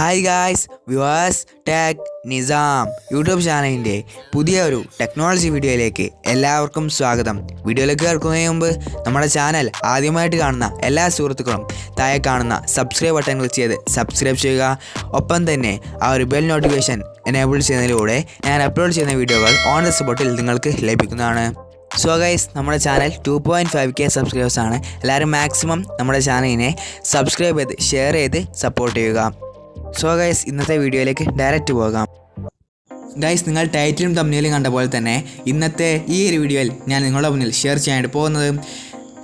Hi guys viewers tech Nizam YouTube ചാനലിന്റെ പുതിയ ഒരു ടെക്നോളജി വീഡിയോയിലേക്ക് എല്ലാവർക്കും സ്വാഗതം. വീഡിയോയിലേക്ക് കേൾക്കുന്നതിന് മുമ്പ് നമ്മുടെ ചാനൽ ആദ്യമായിട്ട് കാണുന്ന എല്ലാ സുഹൃത്തുക്കളും താഴെ കാണുന്ന സബ്സ്ക്രൈബ് ബട്ടൺ ക്ലിക്ക് ചെയ്ത് സബ്സ്ക്രൈബ് ചെയ്യുക. ഒപ്പം തന്നെ ആ ഒരു ബെൽ നോട്ടിഫിക്കേഷൻ എനേബിൾ ചെയ്യുന്നതിലൂടെ ഞാൻ അപ്ലോഡ് ചെയ്യുന്ന വീഡിയോകൾ ഓൺ ദ സ്പോട്ടിൽ നിങ്ങൾക്ക് ലഭിക്കുന്നതാണ്. സോ ഗൈസ് നമ്മുടെ channel two point five K സബ്സ്ക്രൈബേഴ്സാണ് എല്ലാവരും മാക്സിമം നമ്മുടെ ചാനലിനെ സബ്സ്ക്രൈബ് ചെയ്ത് ഷെയർ ചെയ്ത് സപ്പോർട്ട് ചെയ്യുക. സോ ഗൈസ് ഇന്നത്തെ വീഡിയോയിലേക്ക് ഡയറക്റ്റ് പോകാം. ഗൈസ് നിങ്ങൾ ടൈറ്റിലും തമ്മിലും കണ്ട പോലെ തന്നെ ഇന്നത്തെ ഈ ഒരു വീഡിയോയിൽ ഞാൻ നിങ്ങളുടെ മുന്നിൽ ഷെയർ ചെയ്യാനായിട്ട് പോകുന്നത്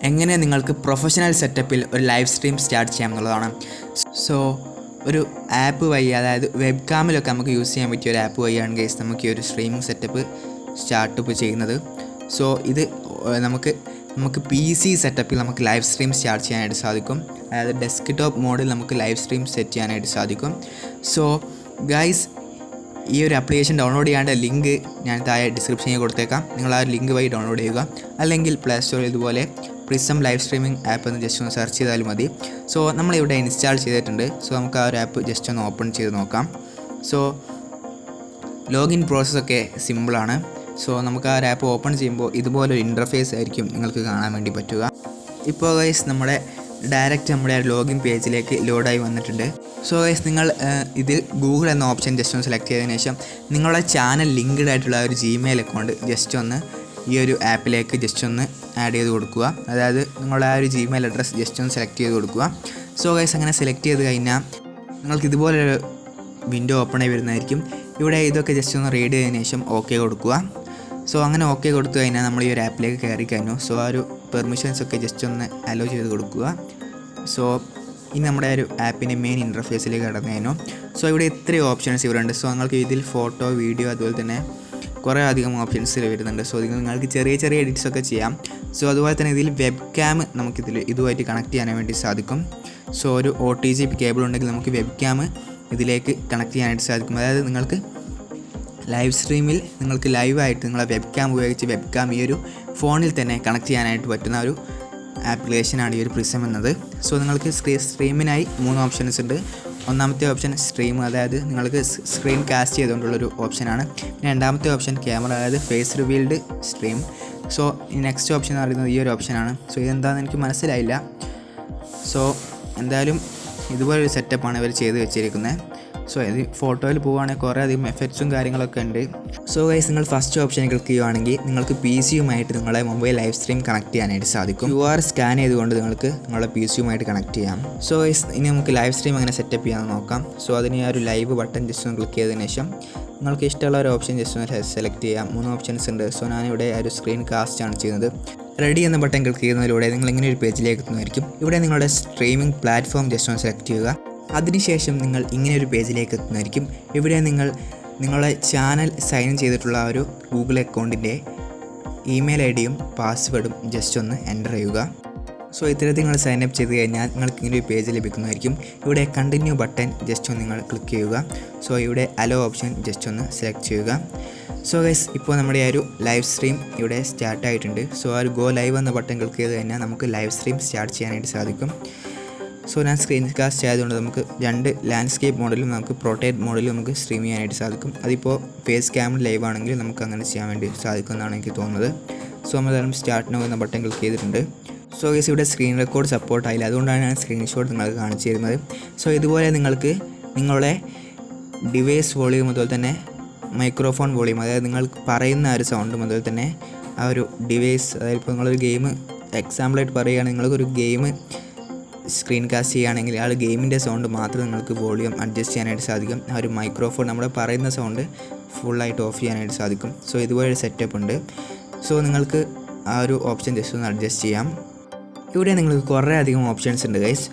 എങ്ങനെ നിങ്ങൾക്ക് പ്രൊഫഷണൽ സെറ്റപ്പിൽ ഒരു ലൈവ് സ്ട്രീം സ്റ്റാർട്ട് ചെയ്യാം എന്നുള്ളതാണ്. സോ ഒരു ആപ്പ് വഴി അതായത് വെബ് കാമിലൊക്കെ നമുക്ക് യൂസ് ചെയ്യാൻ പറ്റിയ ഒരു ആപ്പ് വഴിയാണ് ഗൈസ് നമുക്ക് ഈ ഒരു സ്ട്രീമിംഗ് സെറ്റപ്പ് സ്റ്റാർട്ടപ്പ് ചെയ്യുന്നത്. സോ ഇത് നമുക്ക് നമുക്ക് പി സി സെറ്റപ്പിൽ നമുക്ക് ലൈവ് സ്ട്രീം സ്റ്റാർട്ട് ചെയ്യാനായിട്ട് സാധിക്കും. അതായത് ഡെസ്ക് ടോപ്പ് മോഡിൽ നമുക്ക് ലൈവ് സ്ട്രീം സെറ്റ് ചെയ്യാനായിട്ട് സാധിക്കും. സോ ഗൈസ് ഈ ഒരു ആപ്ലിക്കേഷൻ ഡൗൺലോഡ് ചെയ്യേണ്ട ലിങ്ക് ഞാൻ താഴെ ഡിസ്ക്രിപ്ഷനിൽ കൊടുത്തേക്കാം. നിങ്ങൾ ആ ലിങ്ക് വഴി ഡൗൺലോഡ് ചെയ്യുക. അല്ലെങ്കിൽ പ്ലേ സ്റ്റോറിൽ ഇതുപോലെ പ്രിസം ലൈവ് സ്ട്രീമിംഗ് ആപ്പ് എന്ന് ജസ്റ്റ് ഒന്ന് സെർച്ച് ചെയ്താലും മതി. സോ നമ്മളിവിടെ ഇൻസ്റ്റാൾ ചെയ്തിട്ടുണ്ട്. സോ നമുക്ക് ആ ഒരു ആപ്പ് ജസ്റ്റ് ഒന്ന് ഓപ്പൺ ചെയ്ത് നോക്കാം. സോ ലോഗിൻ പ്രോസസ്സൊക്കെ സിമ്പിളാണ് സോ നമുക്ക് ആ ഒരു ആപ്പ് ഓപ്പൺ ചെയ്യുമ്പോൾ ഇതുപോലൊരു ഇന്റർഫേസ് ആയിരിക്കും നിങ്ങൾക്ക് കാണാൻ വേണ്ടി പറ്റുക. ഇപ്പോൾ ഗൈസ് നമ്മുടെ ഡയറക്റ്റ് നമ്മുടെ ലോഗിൻ പേജിലേക്ക് ലോഡായി വന്നിട്ടുണ്ട്. സോ ഗൈസ് നിങ്ങൾ ഇതിൽ ഗൂഗിൾ എന്ന ഓപ്ഷൻ ജസ്റ്റ് ഒന്ന് സെലക്ട് ചെയ്തതിന് ശേഷം നിങ്ങളുടെ ചാനൽ ലിങ്ക്ഡ് ആയിട്ടുള്ള ഒരു ജിമെയിൽ അക്കൗണ്ട് ജസ്റ്റ് ഒന്ന് ഈ ഒരു ആപ്പിലേക്ക് ജസ്റ്റ് ഒന്ന് ആഡ് ചെയ്ത് കൊടുക്കുക. അതായത് നിങ്ങളുടെ ആ ഒരു ജിമെയിൽ അഡ്രസ്സ് ജസ്റ്റ് ഒന്ന് സെലക്ട് ചെയ്ത് കൊടുക്കുക. സോ ഗൈസ് അങ്ങനെ സെലക്ട് ചെയ്ത് കഴിഞ്ഞാൽ നിങ്ങൾക്ക് ഇതുപോലൊരു വിൻഡോ ഓപ്പൺ ആയി വരുന്നതായിരിക്കും. ഇവിടെ ഇതൊക്കെ ജസ്റ്റ് ഒന്ന് റീഡ് ചെയ്തതിന് ശേഷം ഓക്കെ കൊടുക്കുക. സോ അങ്ങനെ ഓക്കെ കൊടുത്തു കഴിഞ്ഞാൽ നമ്മൾ ഈ ഒരു ആപ്പിലേക്ക് കയറി കഴിഞ്ഞു. സോ ആ ഒരു പെർമിഷൻസ് ഒക്കെ ജസ്റ്റ് ഒന്ന് അലോ ചെയ്ത് കൊടുക്കുക. സോ ഇനി നമ്മുടെ ഒരു ആപ്പിന്റെ മെയിൻ ഇന്റർഫേസിലേക്ക് കടന്നു കഴിഞ്ഞു. സോ ഇവിടെ ഇത്രയും ഓപ്ഷൻസ് ഇവിടെ ഉണ്ട്. സോ നിങ്ങൾക്ക് ഇതിൽ ഫോട്ടോ വീഡിയോ അതുപോലെ തന്നെ കുറേ അധികം ഓപ്ഷൻസ് വരുന്നുണ്ട്. സോ ഇതിൽ നിങ്ങൾക്ക് ചെറിയ ചെറിയ എഡിറ്റ്സ് ഒക്കെ ചെയ്യാം. സോ അതുപോലെ തന്നെ ഇതിൽ വെബ് ക്യാം നമുക്കിതിൽ ഇതുമായിട്ട് കണക്ട് ചെയ്യാൻ വേണ്ടി സാധിക്കും. സോ ഒരു ഒ ടി ജി കേബിൾ ഉണ്ടെങ്കിൽ നമുക്ക് വെബ് ക്യാം ഇതിലേക്ക് കണക്ട് ചെയ്യാനായിട്ട് സാധിക്കും. അതായത് നിങ്ങൾക്ക് ലൈവ് സ്ട്രീമിൽ നിങ്ങൾക്ക് ലൈവായിട്ട് നിങ്ങളെ വെബ് ക്യാം ഉപയോഗിച്ച് വെബ് ക്യാം ഈ ഒരു ഫോണിൽ തന്നെ കണക്ട് ചെയ്യാനായിട്ട് പറ്റുന്ന ഒരു ആപ്ലിക്കേഷനാണ് ഈ ഒരു പ്രിസം എന്നത്. സോ നിങ്ങൾക്ക് സ്ക്രീ സ്ട്രീമിനായി മൂന്ന് ഓപ്ഷൻസ് ഉണ്ട്. ഒന്നാമത്തെ ഓപ്ഷൻ സ്ട്രീം അതായത് നിങ്ങൾക്ക് സ്ക്രീൻ കാസ്റ്റ് ചെയ്തുകൊണ്ടുള്ളൊരു ഓപ്ഷനാണ് പിന്നെ രണ്ടാമത്തെ ഓപ്ഷൻ ക്യാമറ അതായത് face revealed stream so next option എന്ന് പറയുന്നത് ഈ ഒരു ഓപ്ഷനാണ് സോ ഇതെന്താണെന്ന് എനിക്ക് മനസ്സിലായില്ല. സോ എന്തായാലും ഇതുപോലൊരു സെറ്റപ്പാണ് ഇവർ ചെയ്ത് വെച്ചിരിക്കുന്നത് സോ ഇത് ഫോട്ടോയിൽ പോവുകയാണെങ്കിൽ കുറേ അധികം എഫക്ട്സും കാര്യങ്ങളൊക്കെ ഉണ്ട്. സോ ഗൈസ് നിങ്ങൾ ഫസ്റ്റ് ഓപ്ഷൻ ക്ലിക്ക് ചെയ്യുവാണെങ്കിൽ നിങ്ങൾക്ക് പി സിയുമായിട്ട് നിങ്ങളെ മൊബൈൽ ലൈവ് സ്ട്രീം കണക്ട് ചെയ്യാനായിട്ട് സാധിക്കും. യു ആർ സ്കാൻ ചെയ്തുകൊണ്ട് നിങ്ങൾക്ക് നിങ്ങളുടെ പി സിയുമായിട്ട് കണക്ട് ചെയ്യാം. സോ ഗൈസ് ഇനി നമുക്ക് ലൈവ് സ്ട്രീം എങ്ങനെ സെറ്റപ്പ് ചെയ്യാമെന്ന് നോക്കാം. സോ അതിന് ആ ഒരു ലൈവ് ബട്ടൺ ജസ്റ്റ് ഒന്ന് ക്ലിക്ക് ചെയ്തതിന് ശേഷം നിങ്ങൾക്ക് ഇഷ്ടമുള്ള ഒരു ഓപ്ഷൻ ജസ്റ്റ് ഒന്ന് സെലക്ട് ചെയ്യാം. മൂന്ന് ഓപ്ഷൻസ് ഉണ്ട്. സോ ഞാനിവിടെ ഒരു സ്ക്രീൻ കാസ്റ്റ് ആണ് ചെയ്യുന്നത്. റെഡി എന്ന ബട്ടൺ ക്ലിക്ക് ചെയ്യുന്നതിലൂടെ നിങ്ങൾ ഇങ്ങനെ ഒരു പേജിലേക്ക് എത്തുന്നതായിരിക്കും. ഇവിടെ നിങ്ങളുടെ സ്ട്രീമിംഗ് പ്ലാറ്റ്ഫോം ജസ്റ്റ് ഒന്ന് സെലക്ട് ചെയ്യുക. അതിനുശേഷം നിങ്ങൾ ഇങ്ങനെ ഒരു പേജിലേക്ക് എത്തുന്നതായിരിക്കും ഇവിടെ നിങ്ങൾ നിങ്ങളുടെ ചാനൽ സൈൻ ചെയ്തിട്ടുള്ള ഒരു ഗൂഗിൾ അക്കൗണ്ടിന്റെ ഇമെയിൽ ഐ ഡിയും പാസ്വേഡും ജസ്റ്റ് ഒന്ന് എന്റർ ചെയ്യുക. സോ ഇത്തരത്തിൽ നിങ്ങൾ സൈൻ അപ്പ് ചെയ്ത് കഴിഞ്ഞാൽ നിങ്ങൾക്ക് ഇങ്ങനെ ഒരു പേജ് ലഭിക്കുന്നതായിരിക്കും. ഇവിടെ കണ്ടിന്യൂ ബട്ടൺ ജസ്റ്റ് ഒന്ന് നിങ്ങൾ ക്ലിക്ക് ചെയ്യുക. സോ ഇവിടെ അലോ ഓപ്ഷൻ ജസ്റ്റ് ഒന്ന് സെലക്ട് ചെയ്യുക. സോ ഗൈസ് ഇപ്പോൾ നമ്മുടെ ആ ഒരു ലൈവ് സ്ട്രീം ഇവിടെ സ്റ്റാർട്ട് ആയിട്ടുണ്ട് സോ ആ ഒരു ഗോ ലൈവ് എന്ന ബട്ടൺ ക്ലിക്ക് ചെയ്ത് കഴിഞ്ഞാൽ നമുക്ക് ലൈവ് സ്ട്രീം സ്റ്റാർട്ട് ചെയ്യാനായിട്ട് സാധിക്കും. സോ ഞാൻ സ്ക്രീൻ കാസ്റ്റ് ആയതുകൊണ്ട് നമുക്ക് രണ്ട് ലാൻഡ്സ്കേപ്പ് മോഡലും നമുക്ക് പ്രൊട്ടേറ്റ് മോഡലും നമുക്ക് സ്ട്രീം ചെയ്യാനായിട്ട് സാധിക്കും. അതിപ്പോൾ ഫേസ് ക്യാമിൽ ലൈവ് ആണെങ്കിൽ നമുക്ക് അങ്ങനെ ചെയ്യാൻ വേണ്ടി സാധിക്കുമെന്നാണ് എനിക്ക് തോന്നുന്നത്. സോ നമ്മളെല്ലാം സ്റ്റാർട്ട് നോ എന്ന ബട്ടൺ ക്ലിക്ക് ചെയ്തിട്ടുണ്ട്. സോ ഗേസ് ഇവിടെ സ്ക്രീൻ റെക്കോർഡ് സപ്പോർട്ട് ആയില്ല. അതുകൊണ്ടാണ് ഞാൻ സ്ക്രീൻഷോട്ട് നിങ്ങൾക്ക് കാണിച്ചു തരുന്നത്. സോ ഇതുപോലെ നിങ്ങൾക്ക് നിങ്ങളുടെ ഡിവൈസ് വോളിയം അതുപോലെ തന്നെ മൈക്രോഫോൺ വോളിയം അതായത് നിങ്ങൾ പറയുന്ന ഒരു സൗണ്ടും അതുപോലെ തന്നെ ആ ഒരു ഡിവൈസ് അതായത് ഇപ്പോൾ നിങ്ങളൊരു ഗെയിം എക്സാമ്പിളായിട്ട് പറയുകയാണെങ്കിൽ നിങ്ങൾക്കൊരു ഗെയിം സ്ക്രീൻ കാസ്റ്റ് ചെയ്യുകയാണെങ്കിൽ ആൾ ഗെയിമിന്റെ സൗണ്ട് മാത്രം നിങ്ങൾക്ക് വോളിയം അഡ്ജസ്റ്റ് ചെയ്യാനായിട്ട് സാധിക്കും. ആ ഒരു മൈക്രോഫോൺ നമ്മൾ പറയുന്ന സൗണ്ട് ഫുള്ളായിട്ട് ഓഫ് ചെയ്യാനായിട്ട് സാധിക്കും. സോ ഇതുപോലൊരു സെറ്റപ്പ് ഉണ്ട്. സോ നിങ്ങൾക്ക് ആ ഒരു ഓപ്ഷൻ ജസ്റ്റ് ഒന്ന് അഡ്ജസ്റ്റ് ചെയ്യാം. ഇവിടെ നിങ്ങൾക്ക് കുറേ അധികം ഓപ്ഷൻസ് ഉണ്ട് ഗൈസ്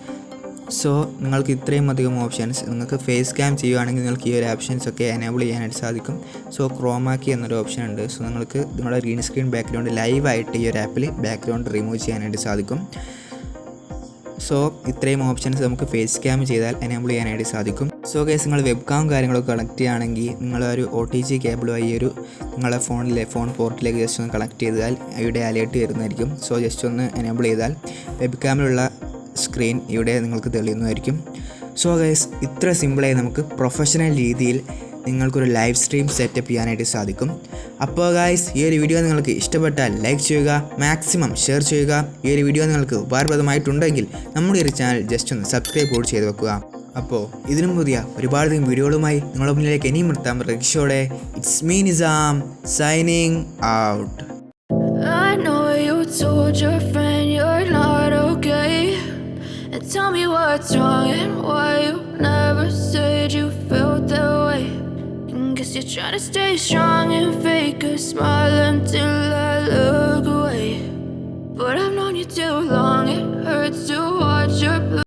സോ നിങ്ങൾക്ക് ഇത്രയും അധികം ഓപ്ഷൻസ് നിങ്ങൾക്ക് ഫേസ് ക്യാം ചെയ്യുകയാണെങ്കിൽ നിങ്ങൾക്ക് ഈ ഒരു ഓപ്ഷൻസ് ഒക്കെ എനേബിൾ ചെയ്യാനായിട്ട് സാധിക്കും. സോ ക്രോമാക്കി എന്നൊരു ഓപ്ഷൻ ഉണ്ട്. സോ നിങ്ങൾക്ക് നിങ്ങളുടെ ഗ്രീൻ സ്ക്രീൻ ബാക്ക്ഗ്രൗണ്ട് ലൈവായിട്ട് ഈ ഒരു ആപ്പിൽ ബാക്ക്ഗ്രൗണ്ട് റിമൂവ് ചെയ്യാനായിട്ട് സാധിക്കും. സോ ഇത്രയും ഓപ്ഷൻസ് നമുക്ക് ഫേസ് ക്യാം ചെയ്താൽ എനേബിൾ ചെയ്യാനായിട്ട് സാധിക്കും. സോ കേസ് നിങ്ങൾ വെബ് കാം കാര്യങ്ങളൊക്കെ കണക്ട് ചെയ്യുകയാണെങ്കിൽ നിങ്ങളൊരു ഒ ടി ജി വഴി ഒരു നിങ്ങളെ ഫോണിലെ ഫോൺ പോർട്ടിലേക്ക് ജസ്റ്റ് ഒന്ന് കണക്ട് ചെയ്താൽ ഇവിടെ അലേർട്ട് വരുന്നതായിരിക്കും. സോ ജസ്റ്റ് ഒന്ന് എനേബിൾ ചെയ്താൽ വെബ് ക്യാമിലുള്ള സ്ക്രീൻ ഇവിടെ നിങ്ങൾക്ക് തെളിയുന്നതായിരിക്കും. സോ ഗൈസ് ഇത്ര സിമ്പിളായി നമുക്ക് പ്രൊഫഷണൽ രീതിയിൽ നിങ്ങൾക്കൊരു ലൈവ് സ്ട്രീം സെറ്റപ്പ് ചെയ്യാനായിട്ട് സാധിക്കും. അപ്പോൾ ഗായ്സ് ഈ ഒരു വീഡിയോ നിങ്ങൾക്ക് ഇഷ്ടപ്പെട്ടാൽ ലൈക്ക് ചെയ്യുക മാക്സിമം ഷെയർ ചെയ്യുക. ഈ ഒരു വീഡിയോ നിങ്ങൾക്ക് ഉപകാരപ്രദമായിട്ടുണ്ടെങ്കിൽ നമ്മുടെ ഈ ചാനൽ ജസ്റ്റ് ഒന്ന് സബ്സ്ക്രൈബ് കൂടി ചെയ്ത് വെക്കുക. അപ്പോൾ ഇതിനും പുതിയ ഒരുപാട് വീഡിയോകളുമായി നിങ്ങളുടെ മുന്നിലേക്ക് ഇനിയും എത്താം പ്രതീക്ഷയോടെ it's me Nizam signing out tell me what's wrong and why you never said you felt that way. You're trying to stay strong and fake a smile until I look away. But I've known you too long, it hurts to watch your blue.